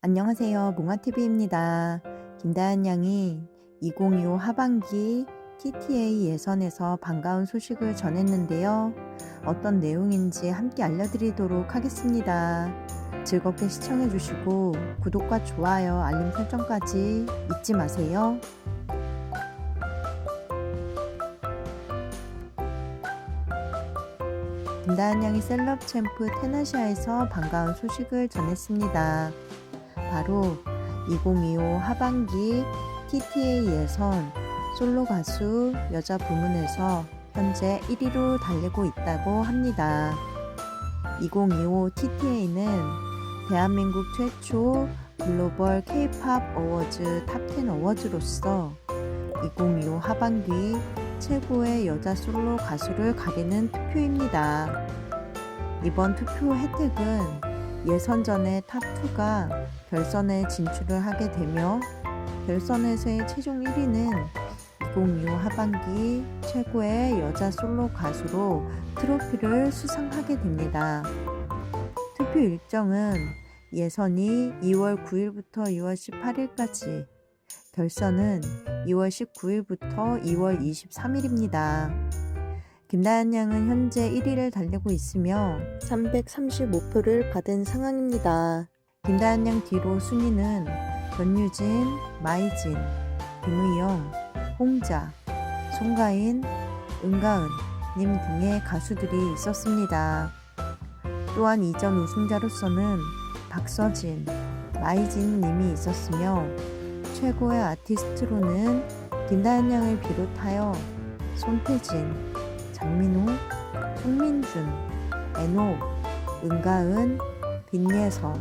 안녕하세요. 몽아TV입니다. 김다현 양이 2025 하반기 TTA 예선에서 반가운 소식을 전했는데요. 어떤 내용인지 함께 알려드리도록 하겠습니다. 즐겁게 시청해주시고 구독과 좋아요, 알림 설정까지 잊지 마세요. 김다은 양이 셀럽 챔프 테나시아에서 반가운 소식을 전했습니다. 바로 2025 하반기 TTA 예선 솔로 가수 여자 부문에서 현재 1위로 달리고 있다고 합니다. 2025 TTA는 대한민국 최초 글로벌 K-팝 어워즈 탑10 어워즈로서 2025 하반기 최고의 여자 솔로 가수를 가리는 투표입니다. 이번 투표 혜택은 예선전의 탑2가 결선에 진출을 하게 되며 결선에서의 최종 1위는 2025 하반기 최고의 여자 솔로 가수로 트로피를 수상하게 됩니다. 투표 일정은 예선이 2월 9일부터 2월 18일까지, 결선은 2월 19일부터 2월 23일입니다. 김다현 양은 현재 1위를 달리고 있으며 335표를 받은 상황입니다. 김다현 양 뒤로 순위는 전유진, 마이진, 김의영, 홍자, 송가인, 은가은 님 등의 가수들이 있었습니다. 또한 이전 우승자로서는 박서진, 마이진 님이 있었으며 최고의 아티스트로는 김다현 양을 비롯하여 손태진, 장민호, 송민준, 애노, 은가은, 빈예서,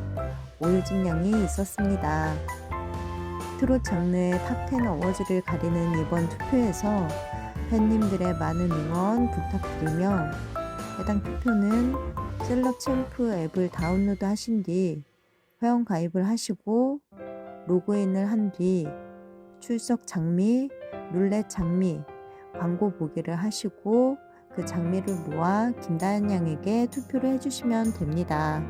오유진 양이 있었습니다. 트롯 장르의 탑10 어워즈를 가리는 이번 투표에서 팬님들의 많은 응원 부탁드리며 해당 투표는 셀럽 챔프 앱을 다운로드 하신 뒤 회원 가입을 하시고 로그인을 한 뒤 출석 장미, 룰렛 장미, 광고 보기를 하시고 그 장미를 모아 김다현 양에게 투표를 해주시면 됩니다.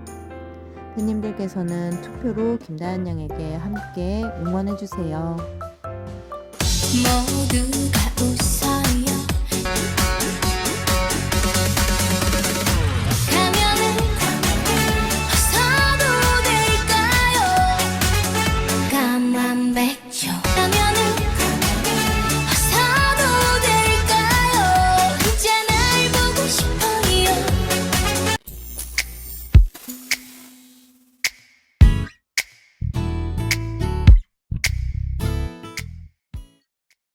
팬님들께서는 투표로 김다현 양에게 함께 응원해주세요. 모두가 웃어요